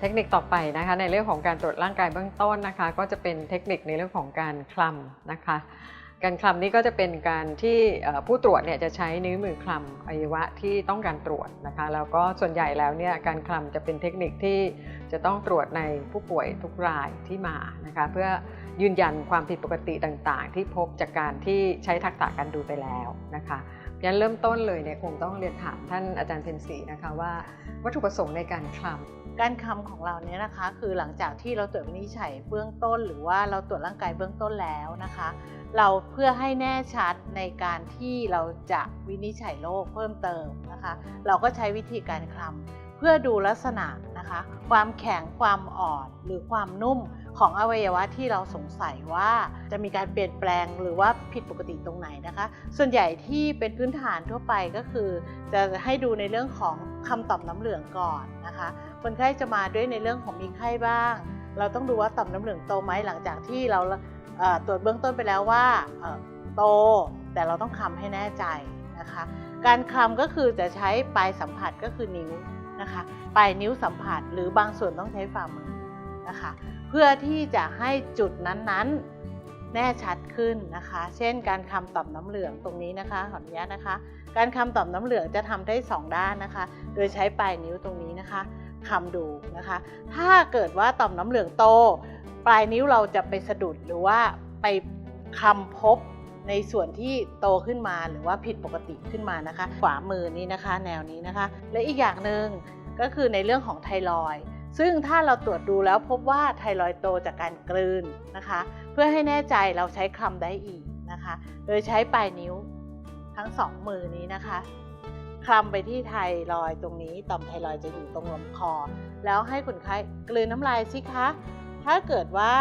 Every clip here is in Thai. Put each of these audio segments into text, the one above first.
เทคนิคต่อไปนะคะในเรื่องของการตรวจร่างกายเบื้องต้นนะคะ ก็จะเป็นเทคนิคในเรื่องของการคลำนะคะ การคลำนี้ก็จะเป็นการที่ผู้ตรวจเนี่ยจะใช้นิ้วมือคลำอวัยวะที่ต้องการตรวจนะคะแล้วก็ส่วนใหญ่แล้วเนี่ยการคลำจะเป็นเทคนิคที่จะต้องตรวจในผู้ป่วยทุกรายที่มานะคะเพื่อยืนยันความผิดปกติต่างๆ ที่พบจากการที่ใช้ทักษะการดูไปแล้วนะคะยันเริ่มต้นเลยเนี่ยคงต้องเรียนถามท่านอาจารย์เพ็ญศรีนะคะว่า วัตถุประสงค์ในการคลำ การคำของเราเนี่ยนะคะ คือหลังจากที่เราตรวจวินิจฉัยเบื้องต้น หรือว่าเราตรวจร่างกายเบื้องต้นแล้วนะคะ เราเพื่อให้แน่ชัดในการที่เราจะวินิจฉัยโรคเพิ่มเติมนะคะ เราก็ใช้วิธีการคลำ เพื่อดูลักษณะนะคะ ความแข็งความอ่อนหรือความนุ่มของอวัยวะที่เราสงสัยว่าจะมีการเปลี่ยนแปลงหรือว่าผิดปกติตรงไหนนะคะ ส่วนใหญ่ที่เป็นพื้นฐานทั่วไปก็คือ จะให้ดูในเรื่องของคำตอบน้ำเหลืองก่อนนะคะ คนไข้จะมาด้วยในเรื่องของมีไข้บ้าง เราต้องดูว่าต่อมน้ำเหลืองโตไหมหลังจากที่เราตรวจเบื้องต้นไปแล้วว่าโต แต่เราต้องคลำให้แน่ใจนะคะ การคลำก็คือจะใช้ปลายสัมผัสก็คือนิ้ว นะคะปลายนิ้วสัมผัสหรือบางส่วนต้องใช้ฝ่ามือนะคะ เพื่อที่จะให้จุดนั้นๆ แน่ชัดขึ้นนะคะ เช่น การคำต่อมน้ำเหลืองตรงนี้นะคะขออนุญาตนะคะ การคำต่อมน้ำเหลืองจะทำได้สองด้านนะคะ โดยใช้ปลายนิ้วตรงนี้นะคะคำดูนะคะ ถ้าเกิดว่าต่อมน้ำเหลืองโต ปลายนิ้วเราจะไปสะดุดหรือว่าไปคำพบ ในส่วนที่โตขึ้นมาหรือว่าผิดปกติขึ้นมานะคะ ขวามือนี้นะคะ แนวนี้นะคะ และอีกอย่างหนึ่งก็คือในเรื่องของไทรอยซึ่งถ้าเราตรวจดูแล้วพบว่าไทรอยโตจากการกลืนนะคะ เพื่อให้แน่ใจเราใช้คลำได้อีกนะคะ โดยใช้ปลายนิ้วทั้งสองมือนี้นะคะคลำไปที่ไทรอยตรงนี้ต่อมไทรอยจะอยู่ตรงลำคอ แล้วให้คนไข้กลืนน้ำลายสิคะ ถ้าเกิดว่า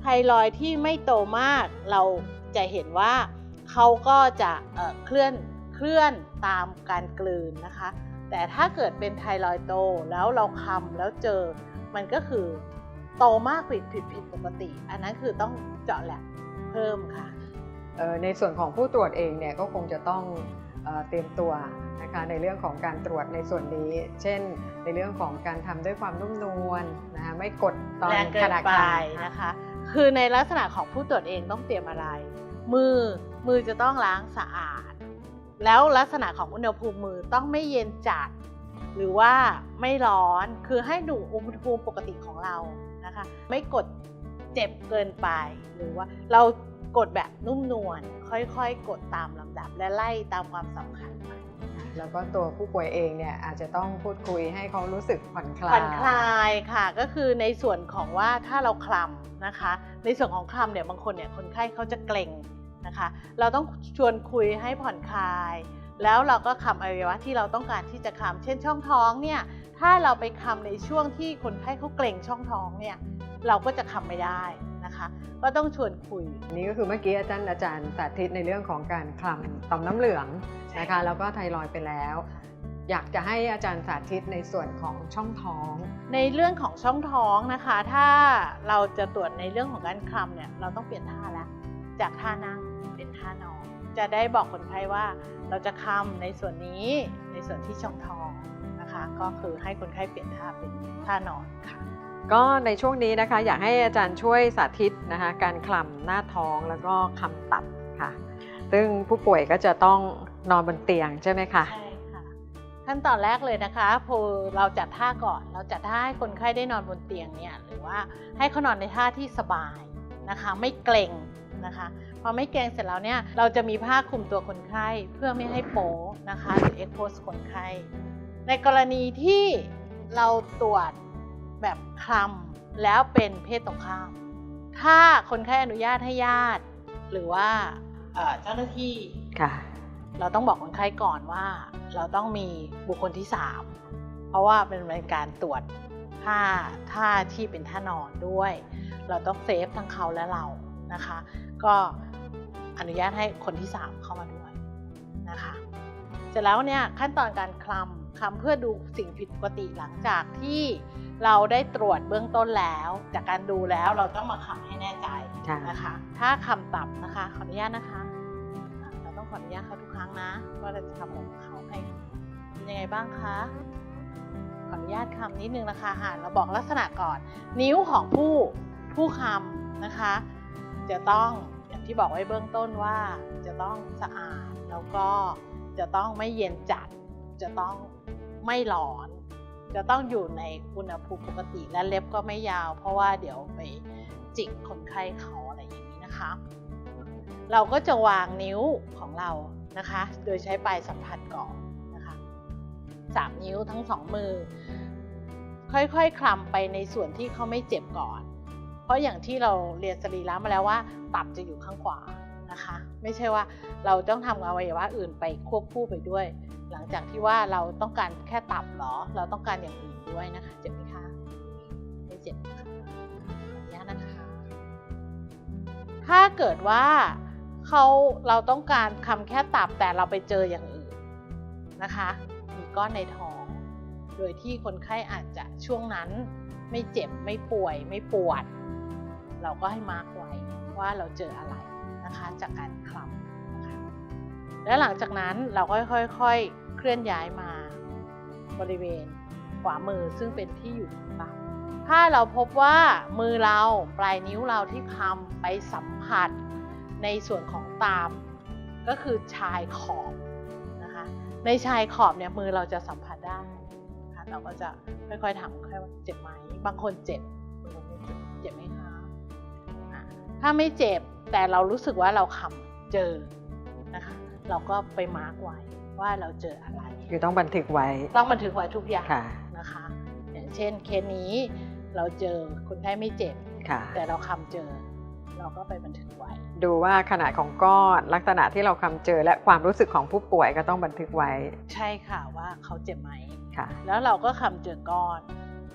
ไทรอยที่ไม่โตมากเรา จะเห็นว่าเขาก็จะเอ่อเคลื่อนเคลื่อนตามการกลืนนะคะ แต่ถ้าเกิดเป็นไทรอยด์โตแล้วเราคำแล้วเจอ มันก็คือโตมากผิดผิดผิดปกติ อันนั้นคือต้องเจาะแหลกเพิ่มค่ะเอ่อในส่วนของผู้ตรวจเองเนี่ยก็คงจะต้องเอ่อเตรียมตัวนะคะในเรื่องของการตรวจในส่วนนี้ เช่น ในเรื่องของการทำด้วยความนุ่มนวลนะคะไม่กดตอนแรงเกิขนณะไปคำนะคะ คือในลักษณะของผู้ตรวจเองต้องเตรียมอะไร มือมือจะต้องล้างสะอาด แล้วลักษณะของอุณหภูมิมือต้องไม่เย็นจัด หรือว่าไม่ร้อนคือให้ดูอุณหภูมิปกติของเรานะคะ ไม่กดเจ็บเกินไป หรือว่าเรากดแบบนุ่มนวลค่อยๆ กดตามลำดับและไล่ตามความสำคัญไป แล้วก็ตัวผู้ป่วยเองเนี่ยอาจจะต้องพูดคุยให้เขารู้สึกผ่อนคลายผ่อนคลายค่ะ ก็คือในส่วนของว่าถ้าเราคลำนะคะ ในส่วนของคลำเนี่ยบางคนเนี่ยคนไข้เขาจะเกร็งนะคะ เราต้องชวนคุยให้ผ่อนคลาย แล้วเราก็คำอวัยวะที่เราต้องการที่จะคลำเช่นช่องท้องเนี่ยถ้าเราไปคำในช่วงที่คนไข้เขาเกร็งช่องท้องเนี่ยเราก็จะคำไม่ได้ นะคะ ก็ต้องชวนคุย นี่ก็คือเมื่อกี้อาจารย์อาจารย์สาธิตในเรื่องของการคลำต่อมน้ำเหลืองนะคะแล้วก็ไทรอยด์ไปแล้ว อยากจะให้อาจารย์สาธิตในส่วนของช่องท้อง ในเรื่องของช่องท้องนะคะ ถ้าเราจะตรวจในเรื่องของการคลำเนี่ยเราต้องเปลี่ยนท่าแล้ว จากท่านั่งเป็นท่านอนจะได้บอกคนไข้ว่าเราจะคลำในส่วนนี้ในส่วนที่ช่องท้องนะคะ ก็คือให้คนไข้เปลี่ยนท่าเป็นท่านอนค่ะ ก็ในช่วงนี้นะคะอยากให้อาจารย์ช่วยสาธิตนะคะการคลำหน้าท้องแล้วก็คำตับค่ะ ซึ่งผู้ป่วยก็จะต้องนอนบนเตียงใช่ไหมคะใช่ค่ะขั้นตอนแรกเลยนะคะพอเราจัดท่าก่อนเราจัดท่าให้คนไข้ได้นอนบนเตียงเนี่ยหรือว่าให้เขานอนในท่าที่สบายนะคะไม่เกร็งนะคะพอไม่เกร็งเสร็จแล้วเนี่ยเราจะมีผ้าคลุมตัวคนไข้เพื่อไม่ให้โป๊นะคะหรือเอ็กโพสคนไข้ในกรณีที่เราตรวจ แบบคลำแล้วเป็นเพศตรงข้าม ถ้าคนไข้อนุญาตให้ญาติ หรือว่าเอ่อเจ้าหน้าที่ค่ะเราต้องบอกคนไข้ก่อนว่า เราต้องมีบุคคลที่3เพราะว่าเป็นการตรวจท่าท่าที่เป็นท่านอนด้วย เราต้องเซฟทั้งเขาและเรานะคะ ก็อนุญาตให้คนที่ 3 เข้ามาด้วยนะคะเสร็จแล้วเนี่ยขั้นตอนการคลำคลำเพื่อดูสิ่งผิดปกติหลังจากที่ เราได้ตรวจเบื้องต้นแล้ว จากการดูแล้วเราต้องมาคำให้แน่ใจค่ะนะคะ ถ้าคำตับนะคะขออนุญาตนะคะอะเราต้องขออนุญาตเขาทุกครั้งนะว่าเราจะทำของเขาให้เป็นยังไงบ้างคะขออนุญาตคำนิดนึงนะคะหาเราบอกลักษณะก่อน นิ้วของผู้ผู้คำนะคะ จะต้องอย่างที่บอกไว้เบื้องต้นว่าจะต้องสะอาดแล้วก็จะต้องไม่เย็นจัด จะต้องไม่ร้อน จะต้องอยู่ในอุณหภูมิปกติและเล็บก็ไม่ยาว เพราะว่าเดี๋ยวไปจิกคนไข้เขาอะไรอย่างนี้นะคะ เราก็จะวางนิ้วของเรานะคะ โดยใช้ปลายสัมผัสก่อนนะคะสามนิ้วทั้งสองมือ ค่อยๆคลำไปในส่วนที่เขาไม่เจ็บก่อน เพราะอย่างที่เราเรียนสรีระมาแล้วว่า ตับจะอยู่ข้างขวานะคะ ไม่ใช่ว่าเราต้องทำอวัยวะอื่นไปควบคู่ไปด้วย หลังจากที่ว่าเราต้องการแค่ตับหรอ เราต้องการอย่างอื่นด้วยนะคะเจ็บไหมคะไม่เจ็บนะคะขอนุญาตนะคะ ถ้าเกิดว่าเขาเราต้องการคำแค่ตับแต่เราไปเจออย่างอื่นนะคะ มีก้อนในท้อง โดยที่คนไข้อาจจะช่วงนั้นไม่เจ็บไม่ป่วย ไม่ปวด เราก็ให้มาร์กไว้ว่าเราเจออะไรนะคะจากการคลำนะคะและหลังจากนั้นเราก็ค่อยๆ เคลื่อนย้ายมาบริเวณขวามือซึ่งเป็นที่อยู่ของตับถ้าเราพบว่ามือเราปลายนิ้วเราที่คำไปสัมผัสในส่วนของตาม ก็คือชายขอบนะคะในชายขอบเนี่ยมือเราจะสัมผัสได้นะคะเราก็จะค่อยๆถามคนไข้ว่าเจ็บไหมบางคนเจ็บบางคนไม่เจ็บเจ็บไหมคะอะถ้าไม่เจ็บแต่เรารู้สึกว่าเราคำเจอนะคะเราก็ไปมาร์กไว้ ว่าเราเจออะไร คือต้องบันทึกไว้ ต้องบันทึกไว้ทุกอย่างค่ะนะคะ อย่างเช่นเคสนี้เราเจอคนไข้ไม่เจ็บค่ะแต่เราคำเจอ เราก็ไปบันทึกไว้ ดูว่าขนาดของก้อนลักษณะที่เราคำเจอและความรู้สึกของผู้ป่วยก็ต้องบันทึกไว้ ใช่ค่ะว่าเขาเจ็บไหมค่ะ แล้วเราก็คำเจอก้อน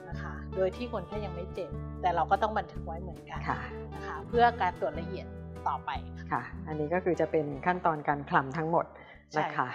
นะคะ โดยที่คนไข้ยังไม่เจ็บ แต่เราก็ต้องบันทึกไว้เหมือนกันค่ะนะคะเพื่อการตรวจละเอียดต่อไปค่ะค่ะ อันนี้ก็คือจะเป็นขั้นตอนการคลำทั้งหมดใช่นะคะ